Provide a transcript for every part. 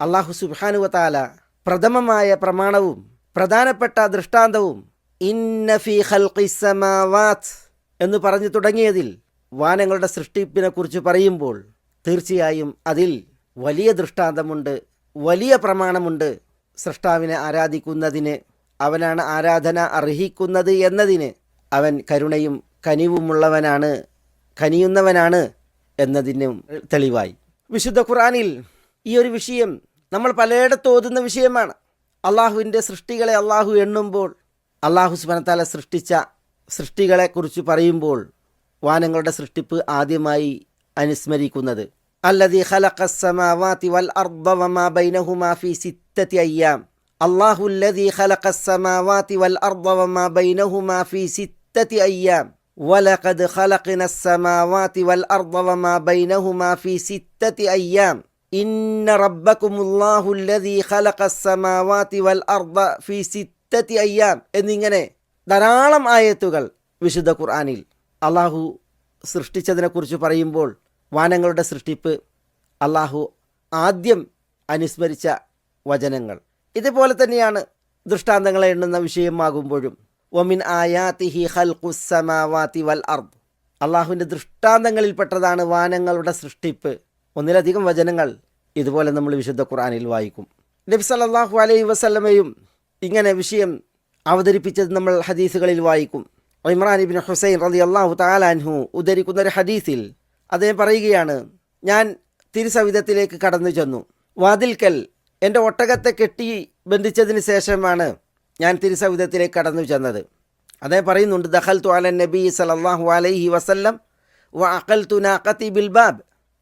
അള്ളാഹു സുബാനുവത്താല പ്രഥമമായ പ്രമാണവും പ്രധാനപ്പെട്ട ദൃഷ്ടാന്തവും ഇന്നഫി ഫീ ഖൽഖിസ് സമാവാത്ത് എന്ന് പറഞ്ഞു തുടങ്ങിയതിൽ വാനങ്ങളുടെ സൃഷ്ടിപ്പിനെ കുറിച്ച് പറയുമ്പോൾ തീർച്ചയായും അതിൽ വലിയ ദൃഷ്ടാന്തമുണ്ട് വലിയ പ്രമാണമുണ്ട്. സൃഷ്ടാവിനെ ആരാധിക്കുന്നതിന് അവനാണ് ആരാധന അർഹിക്കുന്നത് എന്നതിന് അവൻ കരുണയും കനിവുമുള്ളവനാണ് കനിയുന്നവനാണ് എന്നതിനും തെളിവായി. വിശുദ്ധ ഖുറാനിൽ ഈ ഒരു വിഷയം നമ്മൾ പലയിടത്തും ഓതുന്ന വിഷയമാണ് അള്ളാഹുവിൻ്റെ സൃഷ്ടികളെ അള്ളാഹു എണ്ണുമ്പോൾ അള്ളാഹു സുബനത്താല സൃഷ്ടിച്ച സൃഷ്ടികളെക്കുറിച്ച് പറയുമ്പോൾ വാനങ്ങളുടെ സൃഷ്ടിപ്പ് ആദ്യമായി അനുസ്മരിക്കുന്നത് അല്ലതി ഖലഖസ്സമാവാതി വൽ അർദ വമാ ബൈനഹുമാ ഫീ സിത്തത്തി അയ്യാം അല്ലാഹു അല്ലദി ഖലഖസ്സമാവാതി വൽ അർദ വമാ ബൈനഹുമാ ഫീ സിത്തത്തി അയ്യാം ولقد خلقنا السماوات والأرض وما بينهما في ستة أيام ഇന്ന റബ്ബക്കുമുല്ലാഹുല്ലതി ഖലഖസ്സമാവാതി വൽ അർദ ഫി سته അയ്യാം എന്നിങ്ങനെ ധാരാളം ആയത്തുകൾ വിശുദ്ധ ഖുർആനിൽ. അള്ളാഹു സൃഷ്ടിച്ചതിനെക്കുറിച്ച് പറയുമ്പോൾ വാനങ്ങളുടെ സൃഷ്ടിപ്പ് അള്ളാഹു ആദ്യം അനുസ്മരിച്ച വചനങ്ങൾ. ഇതുപോലെ തന്നെയാണ് ദൃഷ്ടാന്തങ്ങളെ എണ്ണുന്ന വിഷയമാകുമ്പോഴും. ഒമിൻ ആയാത്തിഹി ഹൽഖുസമാവാത്തി വൽ അർദ്. അള്ളാഹുവിന്റെ ദൃഷ്ടാന്തങ്ങളിൽപ്പെട്ടതാണ് വാനങ്ങളുടെ സൃഷ്ടിപ്പ്. ഒന്നിലധികം വചനങ്ങൾ ഇതുപോലെ നമ്മൾ വിശുദ്ധ ഖുറാനിൽ വായിക്കും. നബി സല്ലാഹു അലൈഹി വസല്ലമയും ഇങ്ങനെ വിഷയം അവതരിപ്പിച്ചത് നമ്മൾ ഹദീസുകളിൽ വായിക്കും. ഇമ്രാൻ ഇബിൻ ഹുസൈൻ റതി അള്ളാഹു താലാൻഹു ഉദ്ധരിക്കുന്ന ഒരു ഹദീസിൽ അദ്ദേഹം പറയുകയാണ് ഞാൻ തിരുസവിധത്തിലേക്ക് കടന്നു ചെന്നു വാതിൽക്കൽ എന്റെ ഒട്ടകത്തെ കെട്ടി ബന്ധിച്ചതിന് ശേഷമാണ് ഞാൻ തിരുസവിധത്തിലേക്ക് കടന്നു ചെന്നത് അദ്ദേഹം പറയുന്നുണ്ട് ദഹൽ തു അലൻ നബി സലല്ലാഹു അലൈഹി വസല്ലം വ അക്കൽ തു ബിൽബാബ്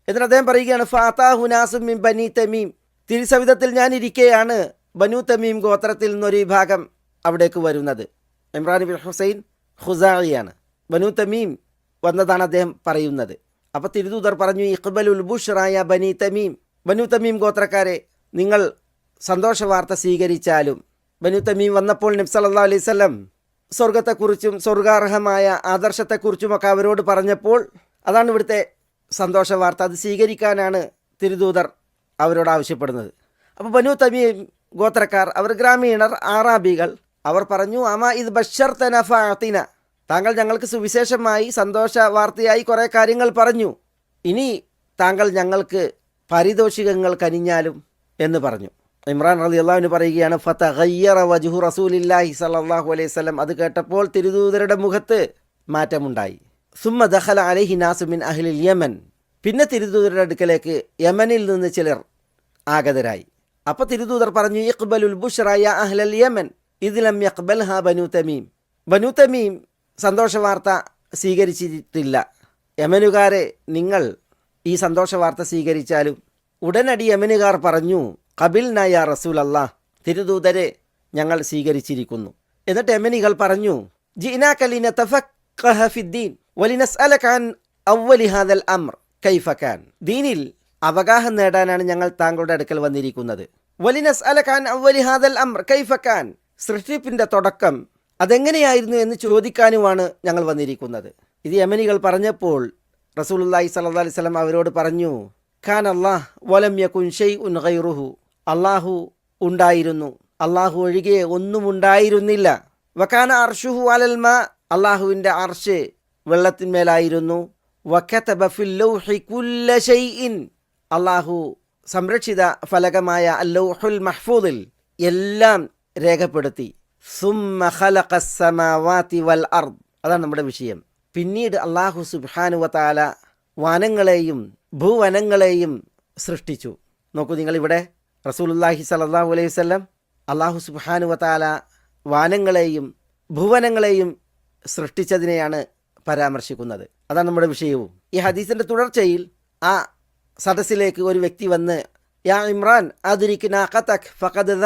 എന്നിട്ട് അദ്ദേഹം പറയുകയാണ് ഫാത്താ ഹുനാസും മിം ബനി തമീം. തിരുസവിധത്തിൽ ഞാൻ ഇരിക്കെയാണ് ബനു തമീം ഗോത്രത്തിൽ നിന്നൊരു വിഭാഗം അവിടേക്ക് വരുന്നത്. ഇമ്രാൻ ബിൻ ഹുസൈൻ ഖുസായിയാണ്. ബനു തമീം വന്നതാണ് അദ്ദേഹം പറയുന്നത്. അപ്പോൾ തിരുദൂതർ പറഞ്ഞു ഇഖ്ബൽ ഉൽബുഷറായ ബനി തമീം. ബനു തമീം ഗോത്രക്കാരെ നിങ്ങൾ സന്തോഷ വാർത്ത സ്വീകരിച്ചാലും. ബനു തമീം വന്നപ്പോൾ നബ്സല്ലാ അലൈഹി സ്വലം സ്വർഗത്തെക്കുറിച്ചും സ്വർഗാർഹമായ ആദർശത്തെക്കുറിച്ചുമൊക്കെ അവരോട് പറഞ്ഞപ്പോൾ അതാണ് ഇവിടുത്തെ സന്തോഷ വാർത്ത അത് സ്വീകരിക്കാനാണ് തിരുദൂതർ അവരോട് ആവശ്യപ്പെടുന്നത്. അപ്പോൾ ബനു തമീം ഗോത്രക്കാർ അവർ ഗ്രാമീണർ ആറാബികൾ അവർ പറഞ്ഞു അമ ഇത് ബഷർ തനഫാത്തിന താങ്കൾ ഞങ്ങൾക്ക് സുവിശേഷമായി സന്തോഷ വാർത്തയായി കുറേ കാര്യങ്ങൾ പറഞ്ഞു. ഇനി താങ്കൾ ഞങ്ങൾക്ക് പാരിതോഷികങ്ങൾ കനിഞ്ഞാലും എന്ന് പറഞ്ഞു. ഇമ്രാൻ അലി അള്ളാഹുവിന് പറയുകയാണ് ഫത്ത ഖയ്യറ വജുഹു സലാഹു അലൈഹി സ്വലം അത് കേട്ടപ്പോൾ തിരുദൂതരുടെ മുഖത്ത് മാറ്റമുണ്ടായി. സുമ്മ ദഹല അലഹി നാസുമിൻ അഹ്ലിൽ യമൻ പിന്നെ തിരുദൂതരുടെ അടുക്കലേക്ക് യമനിൽ നിന്ന് ചിലർ ആഗതരായി. അപ്പോൾ തിരുദൂതർ പറഞ്ഞു ഇഖ്ബലുൽ ബുഷ്റായ അഹ്ലൽ യമൻ ഇതിലം യഖ്ബൽ ഹ ബനു തമീം. ബനു തമീം സന്തോഷ വാർത്ത സ്വീകരിച്ചിട്ടില്ല. യമനുകാരെ നിങ്ങൾ ഈ സന്തോഷവാർത്ത സ്വീകരിച്ചാലും ഉടനടി യമനുകാർ പറഞ്ഞു കബിൽ നായ റസൂൽ അല്ലാ തിരുദൂതരെ ഞങ്ങൾ സ്വീകരിച്ചിരിക്കുന്നു. എന്നിട്ട് യമനികൾ പറഞ്ഞു ജീനാക്കലിന തഫീൻ ദീനിൽ അവഗാഹം നേടാനാണ് ഞങ്ങൾ താങ്കളുടെ അടുക്കൽ വന്നിരിക്കുന്നത്. വലിനസ് അലഖാൻ അവലി ഹാദൽ അമ്ർ കൈഫക്കാൻ സൃഷ്ടിപ്പിന്റെ തുടക്കം അതെങ്ങനെയായിരുന്നു എന്ന് ചോദിക്കാനുമാണ് ഞങ്ങൾ വന്നിരിക്കുന്നത്. ഇത് യമനികൾ പറഞ്ഞപ്പോൾ റസൂലുല്ലാഹി സല്ലാ അലൈഹി സ്വലം അവരോട് പറഞ്ഞു ഖാൻ അള്ളാഹ് വലം ഷെയ് ഉൻ ഗൈറുഹു. അള്ളാഹു ഉണ്ടായിരുന്നു. അള്ളാഹു ഒഴികെ ഒന്നും ഉണ്ടായിരുന്നില്ല. വക്കാന അർഷുഹു അലൽമ അള്ളാഹുവിന്റെ അർഷ് വെള്ളത്തിന്മേലായിരുന്നു. അള്ളാഹു സംരക്ഷിത ഫലകമായ അല്ലൗഹുൽ മഹ്ഫൂദിൽ എല്ലാം രേഖപ്പെടുത്തി. വൽ അർദ്. അതാണ് നമ്മുടെ വിഷയം. പിന്നീട് അള്ളാഹു സുബ്ഹാനുവതാല വനങ്ങളെയും ഭൂവനങ്ങളെയും സൃഷ്ടിച്ചു. നോക്കൂ നിങ്ങളിവിടെ റസൂലുല്ലാഹി സലാഹു അലൈഹി വല്ലം അള്ളാഹു സുബ്ഹാനുവതാല വാനങ്ങളെയും ഭുവനങ്ങളെയും സൃഷ്ടിച്ചതിനെയാണ് പരാമർശിക്കുന്നത്. അതാണ് നമ്മുടെ വിഷയവും. ഈ ഹദീസിന്റെ തുടർച്ചയിൽ ആ സദസ്സിലേക്ക് ഒരു വ്യക്തി വന്ന് യാ ഇമ്രാൻ അതിരിക്ക് നാഖത്തക് ഫഖദ്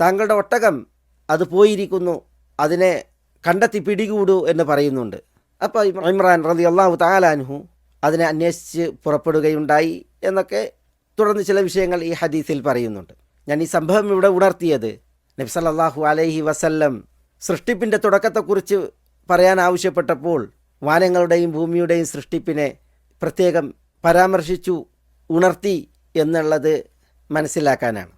താങ്കളുടെ ഒട്ടകം അത് പോയിരിക്കുന്നു. അതിനെ കണ്ടെത്തി പിടികൂടൂ എന്ന് പറയുന്നുണ്ട്. അപ്പോൾ ഇമ്രാൻ റതി അള്ളാഹു താലാൻഹു അതിനെ അന്വേഷിച്ച് പുറപ്പെടുകയുണ്ടായി എന്നൊക്കെ തുടർന്ന് ചില വിഷയങ്ങൾ ഈ ഹദീസിൽ പറയുന്നുണ്ട്. ഞാൻ ഈ സംഭവം ഇവിടെ ഉണർത്തിയത് നബി സല്ലല്ലാഹു അലൈഹി വസല്ലം സൃഷ്ടിപ്പിന്റെ തുടക്കത്തെക്കുറിച്ച് പറയാൻ ആവശ്യപ്പെട്ടപ്പോൾ വാനങ്ങളുടെയും ഭൂമിയുടെയും സൃഷ്ടിപ്പിനെ പ്രത്യേകം പരാമർശിച്ചു ഉണർത്തി എന്നുള്ളത് മനസ്സിലാക്കാനാണ്.